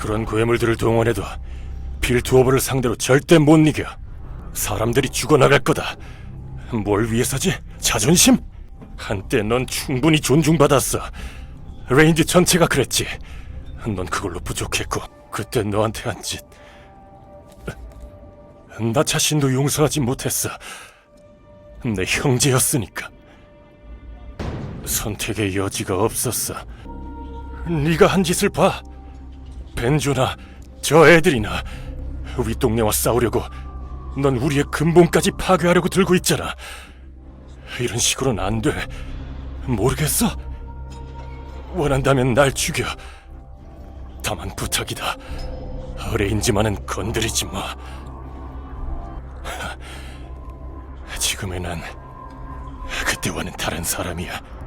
그런 괴물들을 동원해도 빌투오버를 상대로 절대 못 이겨. 사람들이 죽어나갈 거다. 뭘 위해서지? 자존심? 한때 넌 충분히 존중받았어. 레인지 전체가 그랬지. 넌 그걸로 부족했고 그때 너한테 한 짓. 나 자신도 용서하지 못했어. 내 형제였으니까. 선택의 여지가 없었어. 네가 한 짓을 봐. 벤조나 저 애들이나 윗동네와 싸우려고 넌 우리의 근본까지 파괴하려고 들고 있잖아. 이런 식으로는 안 돼. 모르겠어? 원한다면 날 죽여. 다만 부탁이다. 레인지만은 건드리지 마. 지금의 난 그때와는 다른 사람이야.